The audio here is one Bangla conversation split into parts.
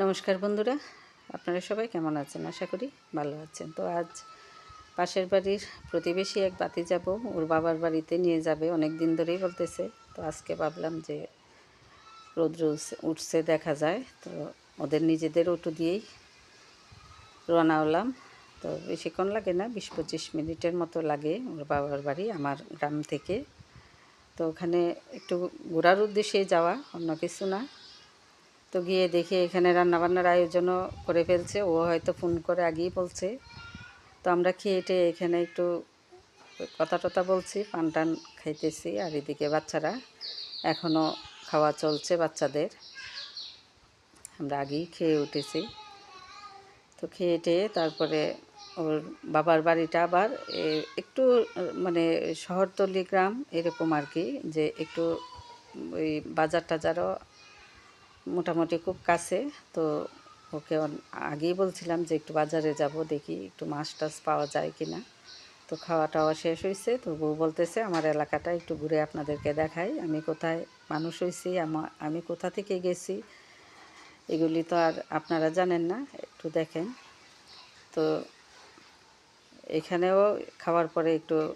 নমস্কার বন্ধুরা, আপনারা সবাই কেমন আছেন? আশা করি ভালো আছেন। তো আজ পাশের বাড়ির প্রতিবেশী এক বাতি যাব ওর বাবার বাড়িতে নিয়ে যাবে অনেক দিন ধরেই বলতেছে। তো আজকে ভাবলাম যে রৌদ্র উঠছে- দেখা যায়। তো ওদের নিজেদের অটো দিয়েই রওনা হলাম। তো বেশিক্ষণ লাগে না, বিশ পঁচিশ মিনিটের মতো লাগে ওর বাবার বাড়ি, আমার গ্রাম থেকে। তো ওখানে একটু ঘোরার উদ্দেশ্যে যাওয়া, অন্য কিছু না। তো গিয়ে দেখি এখানে রান্নাবান্নার আয়োজনও করে ফেলছে। ও হয়তো ফোন করে আগেই বলছে। তো আমরা খেয়ে টেয়ে এখানে একটু কথা টথা বলছি পান টান খাইতেছি। আর এদিকে বাচ্চারা এখনও খাওয়া চলছে বাচ্চাদের। আমরা আগেই খেয়ে উঠেছি। তো খেয়ে টেয়ে তারপরে ওর বাবার বাড়িটা আবার একটু মানে শহরতলি গ্রাম এরকম আর কি, যে একটু ওই বাজার টাজারও মোটামুটি খুব কাছে। তো ওকে আগেই বলছিলাম যে একটু বাজারে যাব, দেখি একটু মাছ টাছ পাওয়া যায় কি না তো খাওয়া টাওয়া শেষ হয়েছে তো বউ বলতেছে, আমার এলাকাটা একটু ঘুরে আপনাদেরকে দেখাই, আমি কোথায় মানুষ হয়েছি আমা- কোথা থেকে গেছি? এগুলি তো আর আপনারা জানেন না, একটু দেখেন। তো এখানেও খাওয়ার পরে একটু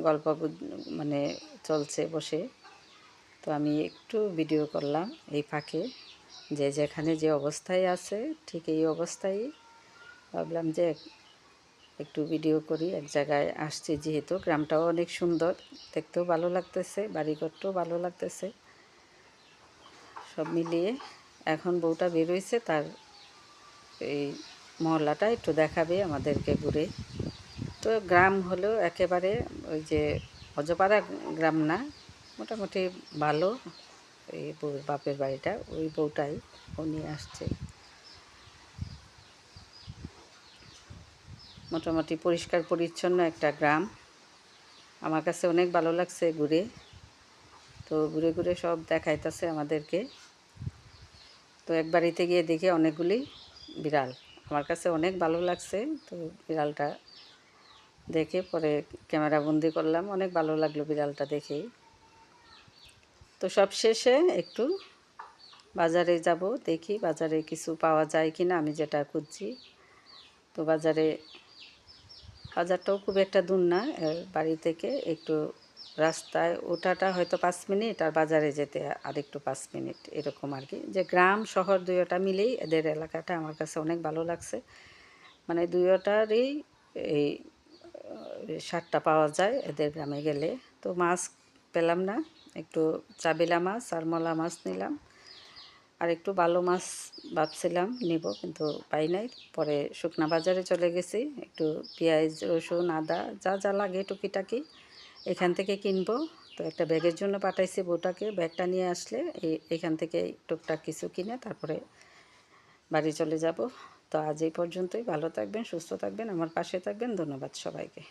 গল্প মানে চলছে বসে। তো আমি একটু ভিডিও করলাম এই ফাঁকে। যে যেখানে যে অবস্থায় আছে, ঠিক এই অবস্থায়। ভাবলাম যে একটু ভিডিও করি, এক জায়গায় আসছি যেহেতু গ্রামটাও অনেক সুন্দর, দেখতেও ভালো লাগতেছে, বাড়িঘরটাও ভালো লাগতেছে। সব মিলিয়ে এখন বউটা বেরোইছে তার এই মহল্লাটা একটু দেখাবে আমাদেরকে ঘুরে। তো গ্রাম হলেও একেবারে ওই যে অজপাড়া গ্রাম না, মোটামুটি ভালো। এই বউর বাপের বাড়িটা, ওই বউটাই ও নিয়ে আসছে। মোটামুটি পরিষ্কার, পরিচ্ছন্ন একটা গ্রাম। আমার কাছে অনেক ভালো লাগছে ঘুরে। তো ঘুরে ঘুরে সব দেখাইতেছে আমাদেরকে। তো এক বাড়িতে গিয়ে দেখে অনেকগুলি বিড়াল। আমার কাছে অনেক ভালো লাগছে, তো বিড়ালটা দেখে পরে ক্যামেরা বন্দি করলাম। অনেক ভালো লাগল বিড়ালটা দেখেই। তো সব শেষে একটু বাজারে যাব, দেখি বাজারে কিছু পাওয়া যায় কি না আমি যেটা খুঁজছি। তো বাজারে বাজারটাও খুব একটা দূর না বাড়ি থেকে একটু রাস্তায় ওঠাটা হয়তো পাঁচ মিনিট আর বাজারে যেতে আর একটু পাঁচ মিনিট, এরকম আর কি। যে গ্রাম, শহর দুইটা মিলেই এদের এলাকাটা আমার কাছে অনেক ভালো লাগছে। মানে দুইটারই এই সারটা পাওয়া যায় এদের গ্রামে গেলে। তো মাছ পেলাম না। একটু চাবিলা মাছ আর মলা মাছ নিলাম। আর একটু ভালো মাছ ভাবছিলাম নিব, কিন্তু পাই নাই। পরে শুকনা বাজারে চলে গেছি। একটু পেঁয়াজ, রসুন, আদা, যা যা লাগে টুকিটাকি এখান থেকে কিনবো। তো একটা ব্যাগের জন্য পাঠাইছি বউটাকে। ব্যাগটা নিয়ে আসলে এখান থেকে টুকটাক কিছু কিনে তারপরে বাড়ি চলে যাব। তো আজ এই পর্যন্তই। ভালো থাকবেন, সুস্থ থাকবেন, আমার পাশে থাকবেন। ধন্যবাদ সবাইকে।